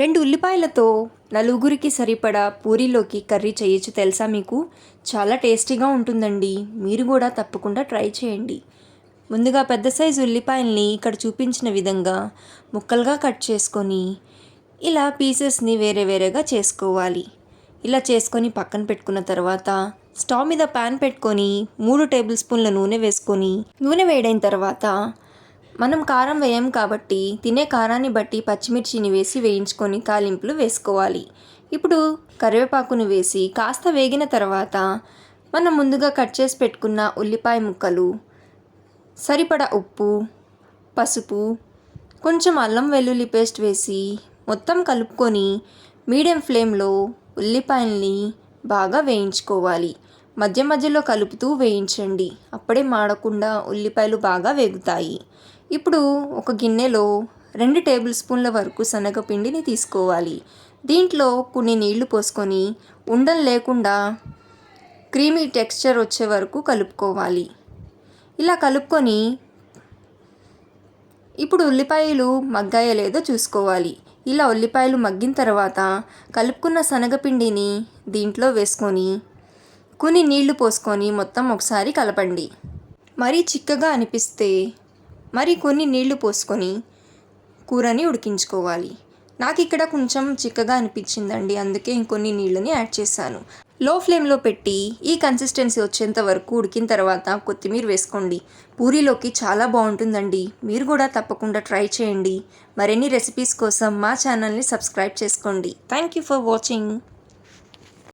రెండు ఉల్లిపాయలతో నలుగురికి సరిపడా పూరీలోకి కర్రీ చేయొచ్చు తెలుసా మీకు? చాలా టేస్టీగా ఉంటుందండి. మీరు కూడా తప్పకుండా ట్రై చేయండి. ముందుగా పెద్ద సైజు ఉల్లిపాయల్ని ఇక్కడ చూపించిన విధంగా ముక్కలుగా కట్ చేసుకొని ఇలా పీసెస్ని వేరే వేరేగా చేసుకోవాలి. ఇలా చేసుకొని పక్కన పెట్టుకున్న తర్వాత స్టవ్ మీద ప్యాన్ పెట్టుకొని మూడు టేబుల్ స్పూన్ల నూనె వేసుకొని నూనె వేడైన తర్వాత మనం కారం వేయం కాబట్టి తినే కారాన్ని బట్టి పచ్చిమిర్చిని వేసి వేయించుకొని తాలింపులు వేసుకోవాలి. ఇప్పుడు కరివేపాకును వేసి కాస్త వేగిన తర్వాత మనం ముందుగా కట్ చేసి పెట్టుకున్న ఉల్లిపాయ ముక్కలు సరిపడా ఉప్పు పసుపు కొంచెం అల్లం వెల్లుల్లి పేస్ట్ వేసి మొత్తం కలుపుకొని మీడియం ఫ్లేమ్లో ఉల్లిపాయల్ని బాగా వేయించుకోవాలి. మధ్య మధ్యలో కలుపుతూ వేయించండి. అప్పుడే మాడకుండా ఉల్లిపాయలు బాగా వేగుతాయి. ఇప్పుడు ఒక గిన్నెలో రెండు టేబుల్ స్పూన్ల వరకు శనగపిండిని తీసుకోవాలి. దీంట్లో కొన్ని నీళ్ళు పోసుకొని ఉండలు లేకుండా క్రీమీ టెక్స్చర్ వచ్చే వరకు కలుపుకోవాలి. ఇలా కలుపుకొని ఇప్పుడు ఉల్లిపాయలు మగ్గాయో లేదో చూసుకోవాలి. ఇలా ఉల్లిపాయలు మగ్గిన తర్వాత కలుపుకున్న శనగపిండిని దీంట్లో వేసుకొని కొన్ని నీళ్ళు పోసుకొని మొత్తం ఒకసారి కలపండి. మరీ చిక్కగా అనిపిస్తే మరి కొన్ని నీళ్ళు పోసుకొని కూరని ఉడికించుకోవాలి. నాకు ఇక్కడ కొంచెం చిక్కగా అనిపించిందండి అందుకే ఇంకొన్ని నీళ్ళని యాడ్ చేశాను. లో ఫ్లేమ్లో పెట్టి ఈ కన్సిస్టెన్సీ వచ్చేంత వరకు ఉడికిన తర్వాత కొత్తిమీర వేసుకోండి. పూరీలోకి చాలా బాగుంటుందండి. మీరు కూడా తప్పకుండా ట్రై చేయండి. మరిన్ని రెసిపీస్ కోసం మా ఛానల్ని సబ్స్క్రైబ్ చేసుకోండి. Thank you for watching.